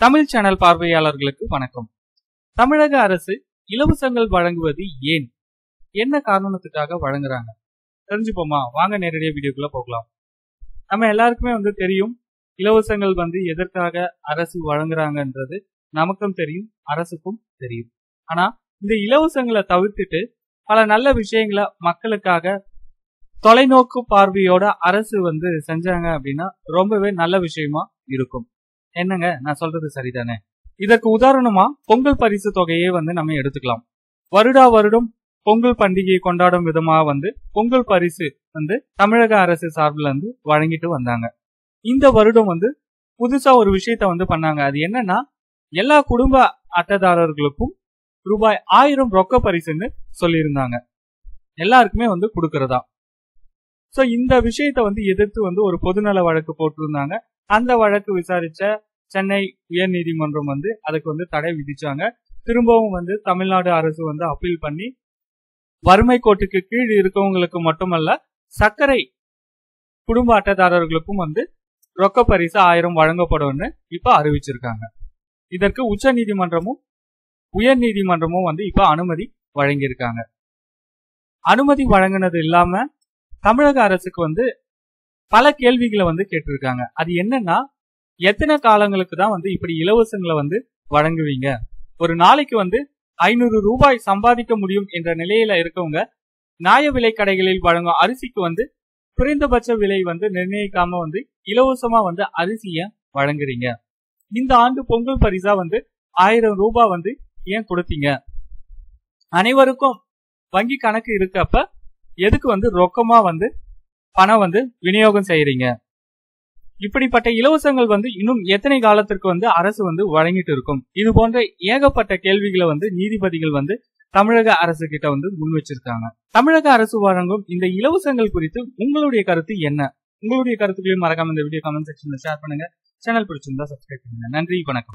Tamil channel பார்வையாளர்களுக்கு வணக்கம். தமிழக அரசு இலவசங்கள் வழங்குவது ஏன்? என்ன காரணத்துக்காக வழங்குறாங்க? தெரிஞ்சுப்போமா? வாங்க நேரடியாக வீடியோக்குள்ள போகலாம். நம்ம எல்லாருக்குமே வந்து தெரியும் இலவசங்கள் வந்து எதற்காக அரசு வழங்குறாங்கன்றது நமக்கும் தெரியும் அரசுக்கும் தெரியும். ஆனா இந்த இலவசங்களை தவிர்த்துட்டு பல நல்ல விஷயங்களை மக்களுக்காக தொலைநோக்கு பார்வையோட அரசு வந்து செஞ்சாங்க அப்படின்னா ரொம்பவே நல்ல விஷயமா இருக்கும். என்னங்க? நான் சொல்றது சரிதானே? இதற்கு உதாரணமா பொங்கல் பரிசு தொகையே வந்து நம்ம எடுத்துக்கலாம். வருடா வருடம் பொங்கல் பண்டிகையை கொண்டாடும் விதமா வந்து பொங்கல் பரிசு வந்து தமிழக அரசு சார்பில் வந்து வழங்கிட்டு வந்தாங்க. இந்த வருடம் வந்து புதுசா ஒரு விஷயத்த வந்து பண்ணாங்க. அது என்னன்னா எல்லா குடும்ப அட்டைதாரர்களுக்கும் ரூபாய் ஆயிரம் ரொக்க பரிசுன்னு சொல்லியிருந்தாங்க. எல்லாருக்குமே வந்து கொடுக்கறதா. சோ இந்த விஷயத்த வந்து எதிர்த்து வந்து ஒரு பொதுநல வழக்கு போட்டிருந்தாங்க. அந்த வழக்கு விசாரிச்ச சென்னை உயர் நீதிமன்றம் வந்து அதுக்கு வந்து தடை விதிச்சாங்க. திரும்பவும் வந்து தமிழ்நாடு அரசு வந்து அப்பீல் பண்ணி வறுமை கோட்டுக்கு கீழ் இருக்கவங்களுக்கு மட்டுமல்ல சர்க்கரை குடும்ப அட்டைதாரர்களுக்கும் வந்து ரொக்க பரிசு ஆயிரம் வழங்கப்படும்னு இப்ப அறிவிச்சிருக்காங்க. இதற்கு உச்ச நீதிமன்றமும் உயர் நீதிமன்றமும் வந்து இப்ப அனுமதி வழங்கியிருக்காங்க. அனுமதி வழங்கினது இல்லாம தமிழக அரசுக்கு வந்து பல கேள்விகளை வந்து கேட்டிருக்காங்க. அது என்னன்னா எத்தனை காலங்களுக்கு தான் வந்து இப்படி இலவசங்களை வந்து வழங்குவீங்க? ஒரு நாளைக்கு வந்து ஐநூறு ரூபாய் சம்பாதிக்க முடியும் என்ற நிலையில இருக்கவங்க நியாய விலை கடைகளில் வழங்கும் அரிசிக்கு வந்து குறைந்தபட்ச விலை வந்து நிர்ணயிக்காம வந்து இலவசமா வந்து அரிசிய வழங்குறீங்க. இந்த ஆண்டு பொங்கல் பரிசா வந்து ஆயிரம் ரூபாய் வந்து ஏன் கொடுத்தீங்க? அனைவருக்கும் வங்கி கணக்கு இருக்கப்ப எதுக்கு வந்து ரொக்கமா வந்து பணம் வந்து விநியோகம் செய்யறீங்க இப்படிப்பட்ட இலவசங்கள் வந்து இன்னும் எத்தனை காலத்திற்கு வந்து அரசு வந்து வழங்கிட்டு இருக்கும்? இது போன்ற ஏகப்பட்ட கேள்விகளை வந்து நீதிபதிகள் வந்து தமிழக அரசு கிட்ட வந்து முன் வச்சிருக்காங்க. தமிழக அரசு வழங்கும் இந்த இலவசங்கள் குறித்து உங்களுடைய கருத்து என்ன? உங்களுடைய கருத்துக்களையும் மறக்காம இந்த வீடியோ கமெண்ட் செக்ஷன்ல ஷேர் பண்ணுங்க. சேனல் பிடிச்சிருந்தா சப்ஸ்கிரைப் பண்ணுங்க. நன்றி வணக்கம்.